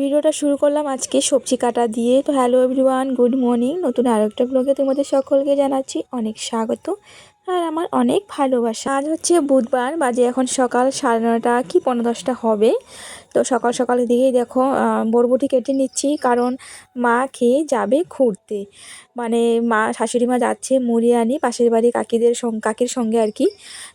ভিডিওটা শুরু করলাম আজকে সবজি কাটা দিয়ে। তো হ্যালো এভরিওয়ান গুড মর্নিং নতুন আরেকটা ব্লগে তোমাদের সকলকে জানাচ্ছি অনেক স্বাগত। আর আমার অনেক ভালোবাসা। আজ হচ্ছে বুধবার, বাজে এখন সকাল সাড়ে নটা কি পনেরো দশটা হবে। তো সকাল সকালের দিকেই দেখো বরবটি কেটে নিচ্ছি কারণ মা খেয়ে যাবে ঘুরতে। মানে মা, শাশুড়ি মা যাচ্ছে মুড়ি আনি পাশের বাড়ি কাকিদের কাকির সঙ্গে আর কি।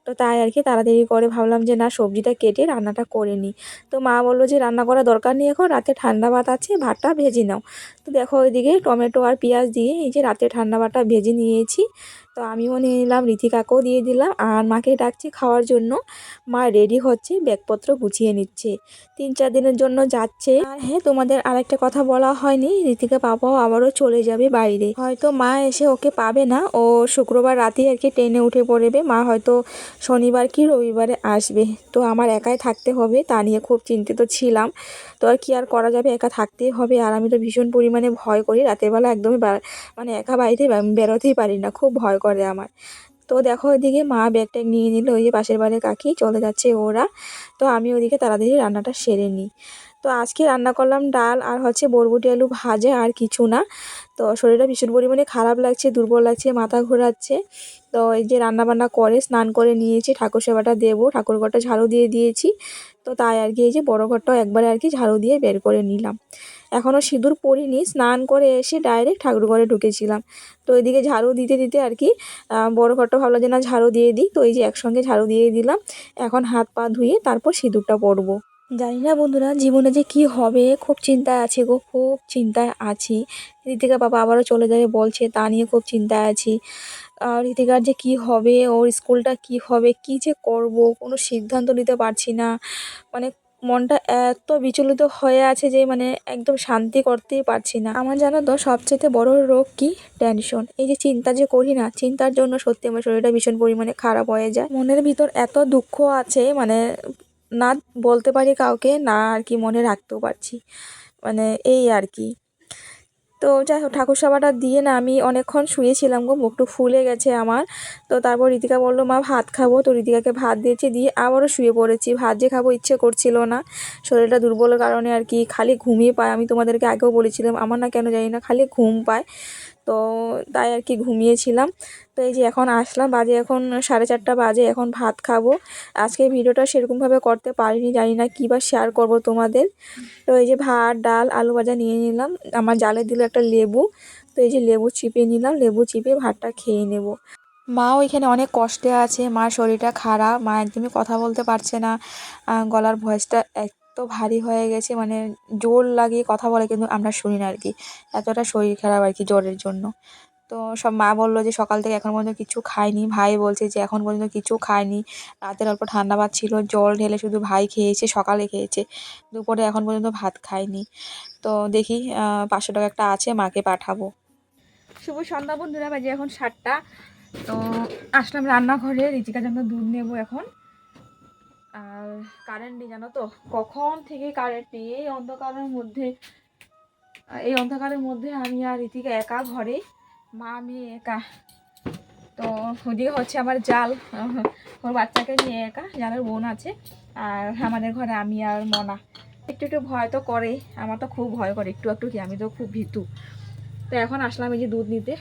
তো তাই আর কি তাড়াতাড়ি করে ভাবলাম যে না, সবজিটা কেটে রান্নাটা করে নিই। তো মা বলল যে, রান্না করার দরকার নেই এখন, রাতে ঠান্ডা ভাত আছে, ভাতটা ভেজে নাও। তো দেখো ওইদিকে টমেটো আর পেঁয়াজ দিয়ে এই যে রাতে ঠান্ডা ভাতটা ভেজে নিয়েছি। তো আমিও নিয়ে নিলাম, রীতিকাকেও দিয়ে দিলাম আর মাকে ডাকছি খাওয়ার জন্য। মা রেডি হচ্ছে, ব্যাগপত্র গুছিয়ে নিচ্ছে। তিন চার দিনের জন্য যাচ্ছে। আর হ্যাঁ তোমাদের আরেকটা কথা বলা হয়নি, রীতিকা পাপাও আবারও চলে যাবে বাইরে। হয়তো মা এসে ওকে পাবে না, ও শুক্রবার রাতে আর কি ট্রেনে উঠে পড়বে। মা হয়তো শনিবার কি রবিবারে আসবে। তো আমার একাই থাকতে হবে, তা নিয়ে খুব চিন্তিত ছিলাম। তো আর কি আর করা যাবে, একা থাকতেই হবে। আর আমি তো ভীষণ পরিমাণে ভয় করি, রাতের বেলা একদমই মানে একা বাড়িতে বেরোতেই পারি না, খুব ভয় করে আমার। তো দেখো ওইদিকে মা ব্যাগ ট্যাগ নিয়ে নিল, ওই যে পাশের বাড়ির কাকি, চলে যাচ্ছে ওরা। তো আমি ওদিকে তাড়াতাড়ি রান্নাটা সেরে নিই। তো আজকে রান্না করলাম ডাল আর হচ্ছে বরবটি আলু ভাজা আর কিছু না। তো শরীরটা ভীষণ পরিমাণে খারাপ লাগছে, দুর্বল লাগছে, মাথা ঘোরাচ্ছে। তো এই যে রান্না বান্না করে স্নান করে নিয়েছি, ঠাকুর সেবাটা দেবো। ঠাকুর ঘরটা ঝাড়ু দিয়ে দিয়েছি। তো তাই আর কি, এই যে বড়ো ঘরটাও একবারে আর কি ঝাড়ু দিয়ে বের করে নিলাম। এখনও সিঁদুর পরিনি, স্নান করে এসে ডাইরেক্ট ঠাকুর ঘরে ঢুকেছিলাম। তো এদিকে ঝাড়ু দিতে দিতে আর কি বড় ঘরটা ভাবলাম যে না ঝাড়ু দিয়ে দিই, তো এই যে একসঙ্গে ঝাড়ু দিয়ে দিলাম। এখন হাত পা ধুয়ে তারপর সিঁদুরটা পরবো। জানি না বন্ধুরা, জীবনে যে কি হবে, খুব চিন্তায় আছি গো, খুব চিন্তায় আছি। ঋতিকা বাবা আবারও চলে যাবে বলছে, তা নিয়ে খুব চিন্তায় আছি। আর ঋতিকার যে কি হবে, ওর স্কুলটা কি হবে, কি যে করব, কোনো সিদ্ধান্ত নিতে পারছি না। মানে মনটা এত বিচলিত হয়ে আছে যে মানে একদম শান্তি করতেই পারছি না। আমার জানো তো সবচেয়ে বড় রোগ কি? টেনশন এই যে চিন্তা যে করি না, চিন্তার জন্য সত্যি আমার শরীরটা ভীষণ পরিমাণে খারাপ হয়ে যায়। মনের ভিতর এত দুঃখ আছে মানে না বলতে পারি কাউকে, না আর কি মনে রাখতেও পারছি। মানে এই আর কি। তো যাই হোক, ঠাকুর সভাটা দিয়ে না আমি অনেকক্ষণ শুয়েছিলাম গো, মুখটু ফুলে গেছে আমার। তো তারপর ঋতিকা বলল, মা, ভাত খাব। তো ঋতিকাকে ভাত দিয়েছি, দিয়ে আবারও শুয়ে পড়েছি। ভাত যে খাব ইচ্ছে করছিল না। শরীরটা দুর্বলের কারণে আর কি খালি ঘুমিয়ে পায়। আমি তোমাদেরকে আগেও বলেছিলাম, আমার না কেন জানি না, খালি ঘুম পায়। তো তাই আর কি ঘুমিয়েছিলাম। তো এই যে এখন আসলাম, বাজে এখন সাড়ে চারটা বাজে, এখন ভাত খাব। আজকে ভিডিওটা সেরকমভাবে করতে পারিনি, জানি না কী বা শেয়ার করব তোমাদের। তো এই যে ভাত, ডাল, আলু ভাজা নিয়ে নিলাম, আমার জালে দিল একটা লেবু। তো এই যে লেবু চিপে নিলাম, লেবু চিপে ভাতটা খেয়ে নেব। মা ওইখানে অনেক কষ্টে আছে, মার শরীরটা খারাপ, মা একদমই কথা বলতে পারছে না গলার ভয়েসটা এত ভারী হয়ে গেছে মানে জোর লাগিয়ে কথা বলে কিন্তু আমরা শুনি না আর কি এতটা শরীর খারাপ আর কি জ্বরের জন্য। তো সব মা বলল যে সকাল থেকে এখন পর্যন্ত কিছু খায়নি। ভাই বলছে যে এখন পর্যন্ত কিছু খায়নি। রাতের অল্প ঠান্ডা ভাত ছিল, জল ঢেলে শুধু ভাই খেয়েছে, সকালে খেয়েছে। দুপুরে এখন পর্যন্ত ভাত খায়নি। তো দেখি পাঁচশো টাকা একটা আছে, মাকে পাঠাবো। শুভ সন্ধ্যা বন্ধুরা, বাজে এখন সাতটা। তো আসলাম রান্নাঘরে রিচিকার জন্য দুধ নেব এখন। আর কারেন্ট নেই, জানো তো? কখন থেকে কারেন্ট নেই? এই অন্ধকারের মধ্যে, এই অন্ধকারের মধ্যে আমি আর ঋতিকা একা ঘরে, মা আমি একা। তো ওদিকে হচ্ছে আমার জাল, ওর বাচ্চাকে নিয়ে একা, জালের বোন আছে। আর আমাদের ঘরে আমি আর মনা। একটু একটু ভয় তো করে, আমার তো খুব ভয় করে, একটু একটু কি, আমি তো খুব ভীতু। তো এখন আসলাম এই যে দুধ নিতে।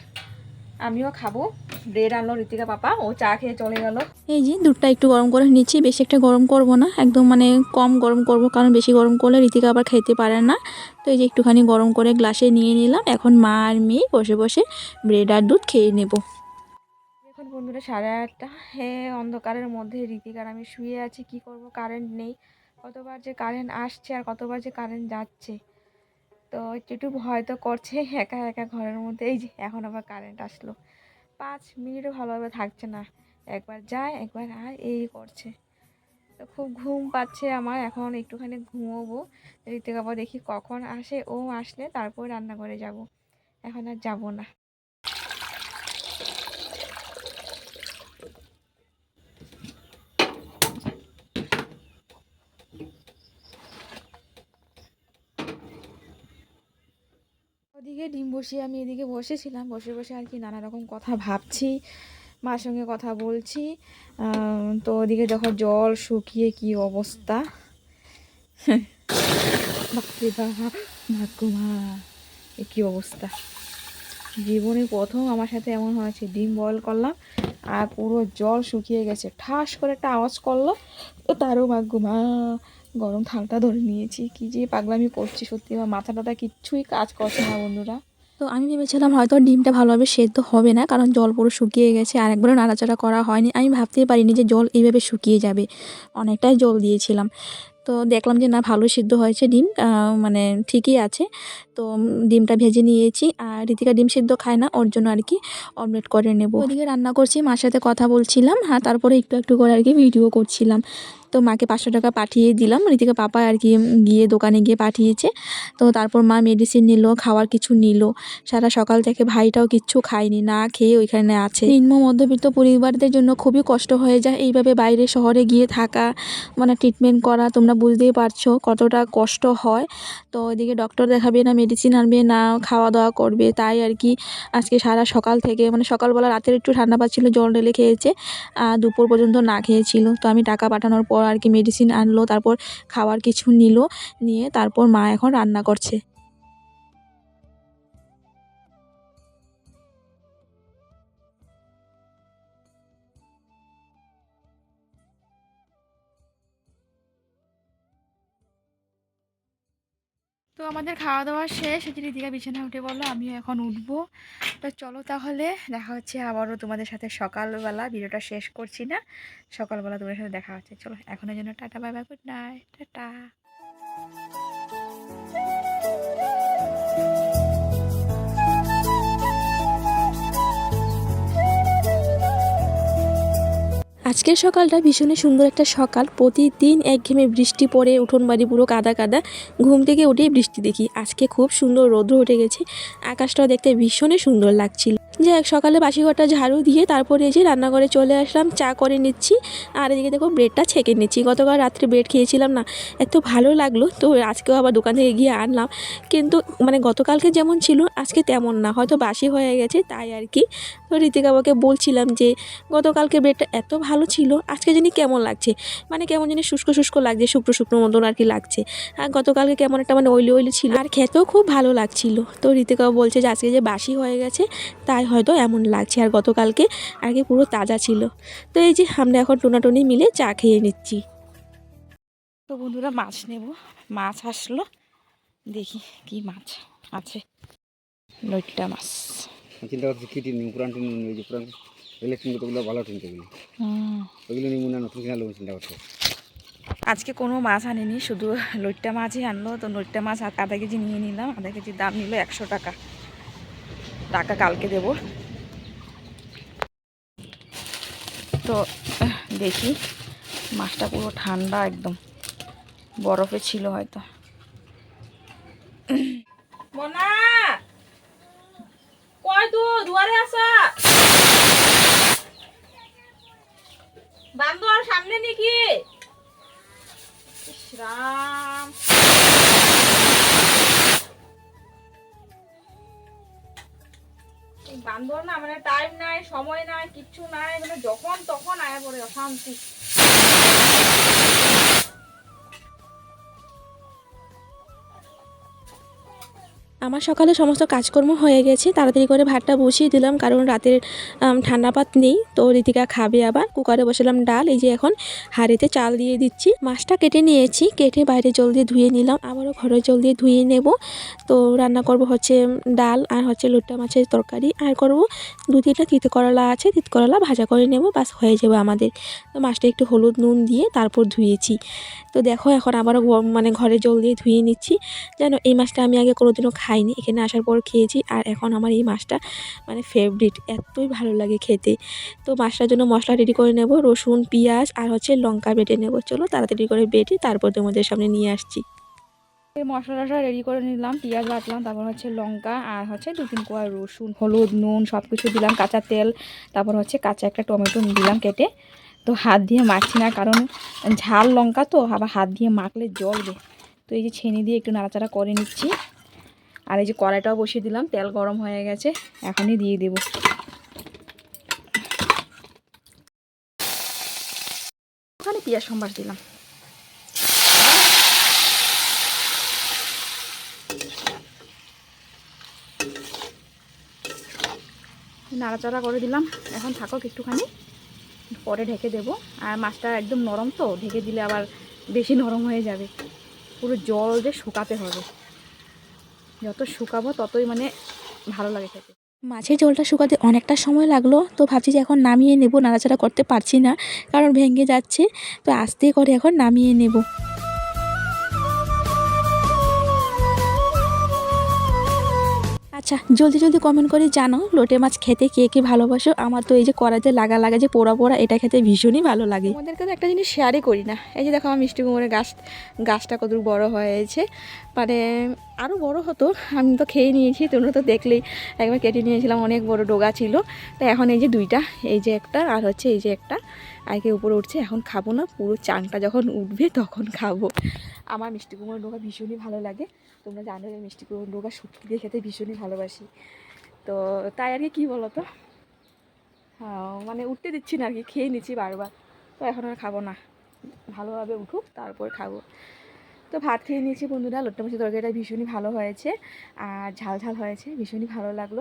আমিও খাব। ব্রেড আনলো ঋতিকা পাপা ও চা খেয়ে চলে গেল। এই যে দুধটা একটু গরম করে নিচ্ছি বেশি একটা গরম করব না একদম মানে কম গরম করব কারণ বেশি গরম করলে ঋতিকা আবার খাইতে পারে না। তো এই যে একটুখানি গরম করে গ্লাসে নিয়ে নিলাম এখন মা আর মেয়ে বসে বসে ব্রেড আর দুধ খেয়ে নেব। এখন বন্ধুরা সাড়ে আটটা। হ্যাঁ অন্ধকারের মধ্যে ঋতিকার আমি শুয়ে আছি কি করব? কারেন্ট নেই। কতবার যে কারেন্ট আসছে আর কতবার যে কারেন্ট যাচ্ছে। তো একটু একটু ভয় তো করছে একা একা ঘরের মধ্যে এই যে এখন আবার কারেন্ট আসলো। পাঁচ মিনিটও ভালোভাবে থাকছে না। একবার যায়, একবার আয়, এই করছে। তো খুব ঘুম পাচ্ছে আমার, এখন একটুখানি ঘুমোবো। ঋতিক আবার দেখি কখন আসে, ও আসলে তারপর রান্না করে যাব। এখন আর যাব না। বসিয়ে আমি এদিকে বসেছিলাম, বসে বসে আর কি নানা রকম কথা ভাবছি, মার সঙ্গে কথা বলছি। তো ওদিকে দেখো জল শুকিয়ে কি অবস্থা। বাপরে এ কী অবস্থা। জীবনে প্রথম আমার সাথে এমন হয়েছে, ডিম বয়েল করলাম আর পুরো জল শুকিয়ে গেছে। ঠাস করে একটা আওয়াজ করল তো তারও মাগুমা গরম থালটা ধরে নিয়েছি। কি যে পাগলামি করছি, সত্যি আমার মাথা টাথা কিচ্ছুই কাজ করছে না বন্ধুরা। তো আমি ভেবেছিলাম হয়তো ডিমটা ভালোভাবে সেদ্ধ হবে না, কারণ জল পুরো শুকিয়ে গেছে আর একবারও নাড়াচাড়া করা হয়নি। আমি ভাবতেই পারিনি যে জল এইভাবে শুকিয়ে যাবে। অনেকটাই জল দিয়েছিলাম। তো দেখলাম যে না ভালো সিদ্ধ হয়েছে ডিম মানে ঠিকই আছে। তো ডিমটা ভেজে নিয়েছি। আর ঋতিকা ডিম সিদ্ধ খায় না, ওর জন্য আর কি অমলেট করে নেব। ওদিকে রান্না করছি, মার সাথে কথা বলছিলাম। হ্যাঁ তারপরে একটু একটু করে আর কি ভিডিও করছিলাম। তো মাকে পাঁচশো টাকা পাঠিয়ে দিলাম। ঋতিকা পাপা আর কি গিয়ে দোকানে গিয়ে পাঠিয়েছে। তো তারপর মা মেডিসিন নিল, খাওয়ার কিছু নিল। সারা সকাল থেকে ভাইটাও কিচ্ছু খায়নি, না খেয়ে ওইখানে আছে। নিম্ন মধ্যবিত্ত পরিবারদের জন্য খুবই কষ্ট হয়ে যায়। এইভাবে বাইরে শহরে গিয়ে থাকা মানে ট্রিটমেন্ট করা, তোমরা বুঝতেই পারছ কতটা কষ্ট হয়। তো ওইদিকে ডক্টর দেখাবে না মেডিসিন আনবে না খাওয়া দাওয়া করবে, তাই আর কি আজকে সারা সকাল থেকে মানে সকালবেলা, রাতের একটু ঠান্ডা পাচ্ছিলো, জল ঢেলে খেয়েছে, আর দুপুর পর্যন্ত না খেয়েছিল। তো আমি টাকা পাঠানোর পর আর কি মেডিসিন আনলো, তারপর খাওয়ার কিছু নিল, নিয়ে তারপর মা এখন রান্না করছে। তো আমাদের খাওয়া দাওয়া শেষ। সেটি যে বিছানায় বিছানা উঠে বলল, আমিও এখন উঠবো। তো চলো তাহলে, দেখা হচ্ছে আবারও তোমাদের সাথে সকালবেলা। ভিডিওটা শেষ করছি না, সকালবেলা তোমাদের সাথে দেখা হচ্ছে। চলো, এখনের জন্য tata bye bye good night, tata. আজকের সকালটা ভীষণই সুন্দর একটা সকাল। প্রতিদিন একঘেমে বৃষ্টি পড়ে উঠোন বাড়ি পুরো কাদা কাদা। ঘুম থেকে উঠেই বৃষ্টি দেখি। আজকে খুব সুন্দর রৌদ্র উঠে গেছে। আকাশটাও দেখতে ভীষণই সুন্দর লাগছিল। যে এক সকালে বাসি ঘরটা ঝাড়ু দিয়ে তারপরে এসে রান্নাঘরে চলে আসলাম, চা করে নিচ্ছি। আর এদিকে দেখো ব্রেডটা ছেঁকে নিচ্ছি। গতকাল রাত্রে ব্রেড খেয়েছিলাম না, এত ভালো লাগল। তো আজকেও আবার দোকান থেকে গিয়ে আনলাম। কিন্তু মানে গতকালকে যেমন ছিল, আজকে তেমন না। হয়তো বাসি হয়ে গেছে, তাই আর কি। তো ঋতিকা বাবাকে বলছিলাম যে, গতকালকে ব্রেডটা এত ভালো ছিল, আজকে জানি কেমন লাগছে? মানে কেমন জানি শুষ্ক শুষ্ক লাগছে, শুকনো শুকনো মতন আর কি লাগছে। আর গতকালকে কেমন একটা মানে অয়েলি অয়েলি ছিল। আর খেতেও খুব ভালো লাগছিল। তো ঋতিকাও বলছে যে, আজকে যে বাসি হয়ে গেছে, তাই হয়তো এমন লাগছে আর গতকালকে আগে পুরো তাজা ছিল। তো এই যে আমরা এখন টোনাটুনি মিলে চা খেয়ে নিচ্ছি। তো বন্ধুরা মাছ নেব। মাছ আসলো। দেখি কি মাছ আছে। লইট্টা মাছ। চিন্তা করছি কি টিন পুরান টিন ওই যে পুরান ইলেকট্রিক ওগুলো ভালো টিন ওগুলো হুম। ওইগুলো নিয়ে মনে নতুন কিনা লোক চিন্তা করছে। আজকে কোনো মাছ আনিনি শুধু লইট্টা মাছই আনলো। তো লইট্টা মাছ আধা কেজি নিয়ে নিলাম আধা কেজির দাম নিল একশো টাকা। টাকা কালকে দেব। তো দেখি, মাছটা পুরো ঠান্ডা একদম। বরফে ছিল হয়তো। মনা! সামনে নাকি? রাম। বান্দর না মানে টাইম নাই, সময় নাই, কিচ্ছু নাই মানে যখন তখন আয়া পড়ে অশান্তি। আমার সকালে সমস্ত কাজকর্ম হয়ে গেছে তাড়াতাড়ি করে ভাতটা বসিয়ে দিলাম কারণ রাতের আম, ঠান্ডা পাত নেই তো ঋতিকা খাবে আবার। কুকারে বসালাম ডাল এই যে এখন হাঁড়িতে চাল দিয়ে দিচ্ছি। মাছটা কেটে নিয়েছি কেটে বাইরে জল দিয়ে ধুয়ে নিলাম আবারও ঘরে জল দিয়ে ধুয়ে নেব। তো রান্না করব হচ্ছে ডাল আর হচ্ছে লোট্টা মাছের তরকারি আর করব দু তিনটা তিত করলা আছে তিত করলা ভাজা করে নেব বাস হয়ে যাবে আমাদের। তো মাছটা একটু হলুদ নুন দিয়ে তারপর ধুয়েছি। তো দেখো এখন আবারও মানে ঘরে জল দিয়ে ধুয়ে নিচ্ছি। জানো এই মাছটা আমি আগে কোনোদিনও খাইনি, এখানে আসার পর খেয়েছি আর এখন আমার এই মাছটা মানে ফেভারিট এতই ভালো লাগে খেতে। তো মাছটার জন্য মশলা রেডি করে নেব, রসুন, পেঁয়াজ আর হচ্ছে লঙ্কা বেটে নেব। চলো তাড়াতাড়ি করে বেটে তারপর তোমাদের সামনে নিয়ে আসছি। এই টশলা রেডি করে নিলাম, পেঁয়াজ বাটলাম, তারপর হচ্ছে লঙ্কা আর হচ্ছে দু তিন কোয়া রসুন, হলুদ, নুন সব কিছু দিলাম, কাঁচা তেল, তারপর হচ্ছে কাঁচা একটা টমেটো দিলাম কেটে। তো হাত দিয়ে মাখছি না, কারণ ঝাল লঙ্কা তো, আবার হাত দিয়ে মাখলে জ্বলবে। তো এই যে ছেনি দিয়ে একটু নাড়াচাড়া করে নিচ্ছি। আর এই যে কড়াইটাও বসিয়ে দিলাম, তেল গরম হয়ে গেছে, এখনই দিয়ে দেব। ওখানে পেঁয়াজ সম্বাস দিলাম। নাড়াচাড়া করে দিলাম। এখন থাকুক একটুখানি, পরে ঢেকে দেব। আর মাছটা একদম নরম তো, ঢেকে দিলে আবার বেশি নরম হয়ে যাবে। পুরো জল যে শুকাতে হবে। যত শুকাবো ততই মানে ভালো লাগে খেতে। মাছের জলটা শুকাতে অনেকটা সময় লাগল তো ভাবছি যে এখন নামিয়ে নেব নাড়াচাড়া করতে পারছি না কারণ ভেঙে যাচ্ছে তো আস্তে করে এখন নামিয়ে নেব। আচ্ছা জলদি জলদি কমেন্ট করে জানো লোটে মাছ খেতে কে কে ভালোবাসো? আমার তো এই যে কড়াইতে লাগা লাগা যে পোড়া পোড়া এটা খেতে ভীষণই ভালো লাগে। আমাদেরকে তো একটা জিনিস শেয়ারই করি না। এই যে দেখো আমার মিষ্টি কুমড়ের গাছ গাছটা কতটুকু বড় হয়েছে। মানে আরও বড় হতো, আমি তো খেয়ে নিয়েছি, তোমরা তো দেখলেই। একবার কেটে নিয়েছিলাম, অনেক বড় ডোগা ছিল। তো এখন এই যে দুইটা, এই যে একটা আর হচ্ছে এই যে একটা। আগে উপরে উঠছে, এখন খাব না, পুরো চাংটা যখন উঠবে তখন খাব। আমার মিষ্টি কুমড়োর ডোগা ভীষণই ভালো লাগে। তোমরা জানো যে মিষ্টি কুমড়োর ডোগা শুক্তি দিয়ে খেতে ভীষণই ভালোবাসি। তো তাই আর কি, কী বলো তো হ্যাঁ মানে উঠতে দিচ্ছি না আর কি, খেয়ে নিচ্ছি বারবার। তো এখন আর খাব না। ভালোভাবে উঠুক, তারপর খাব। তো ভাত খেয়ে নিয়েছি বন্ধুরা, লোট্টা মাছের তরকারিটা ভীষণই ভালো হয়েছে আর ঝাল ঝাল হয়েছে, ভীষণই ভালো লাগল।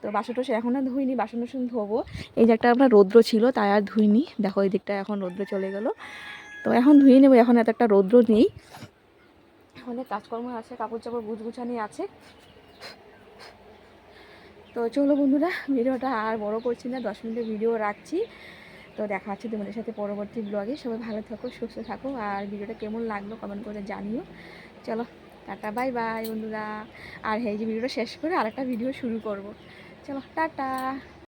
তো বাসনটা সে এখন আর ধুইনি, বাসন টাসন ধোবো। এই যে একটা আপনার রৌদ্র ছিল, তাই আর ধুইনি। দেখো এই দিকটা এখন রৌদ্র চলে গেলো। তো এখন ধুয়ে নেব, এখন এত একটা রৌদ্র নেই। অনেক কাজকর্ম আছে, কাপড় চাপড় গুছগুছানি আছে। তো চলো বন্ধুরা, ভিডিওটা আর বড় করছি না, দশ মিনিটের ভিডিও রাখছি। তো দেখা হচ্ছে তোমাদের সাথে পরবর্তী ব্লগে সবাই ভালো থাকো, সুস্থ থাকো আর ভিডিওটা কেমন লাগল কমেন্ট করে জানিও। চলো, টাটা বাই বাই বন্ধুরা। আর এই যে ভিডিওটা শেষ করে আরেকটা ভিডিও শুরু করব। চলো, টাটা।